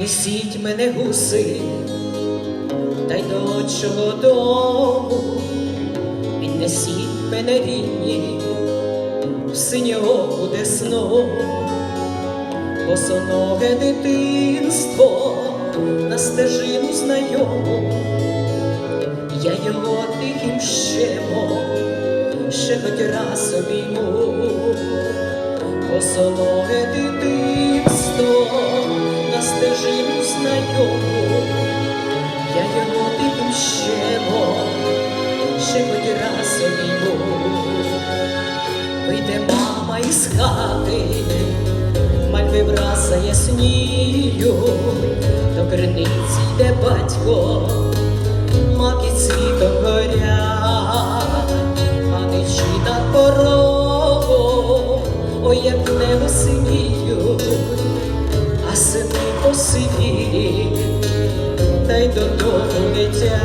несіть мене гуси, та й до отчого дому, піднесіть мене рідні, в синього буде сном, босоноге дитинство на стежину знайому, я його тихим щемом ще хоч раз обійму, босоноге дитинство стежину я його тихим щемом ще хоч раз вийде мама із хати, мальви враз заясніють, до криниці йде батько, маки цвітом горять, а над порогом, ой, як небо синіють, а сини посивілі, та й додому летять,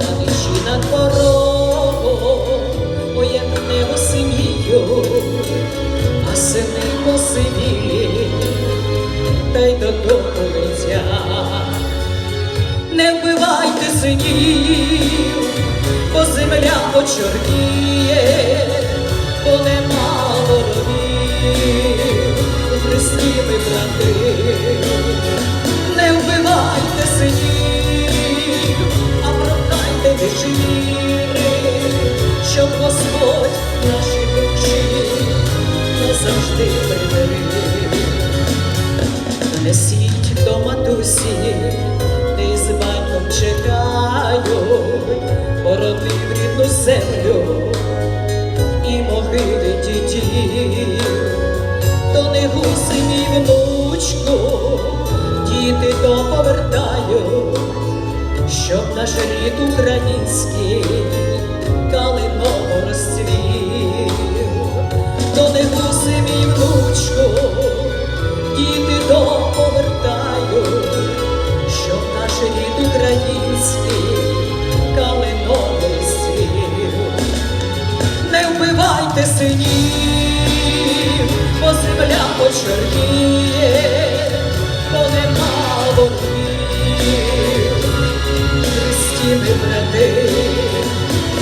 а ночі над порогом, ой, як небо синіють, а сини посивілі, та й додому летять. Не вбивайте синів, бо земля почорніє, щоб Господь наші душі назавжди примирив. Несіть до матусі, де з батьком чекають, породив рідну землю і могили дітей, то не гуси мій внучку, діти то повертають, щоб наш рід український вбивайте синів, бо земля почорніє, бо нема ворогів. стіни брати,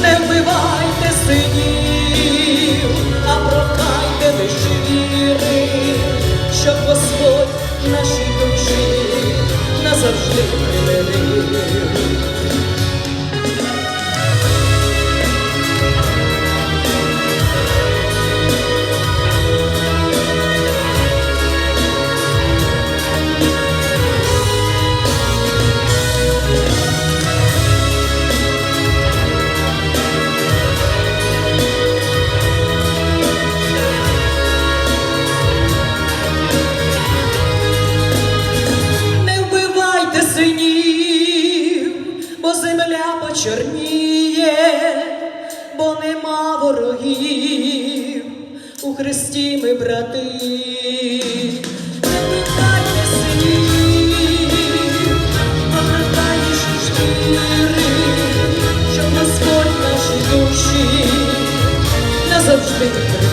не вбивайте синів, чорніє, бо нема ворогів у Христі ми брати. Щоб Господь наші душі назавжди.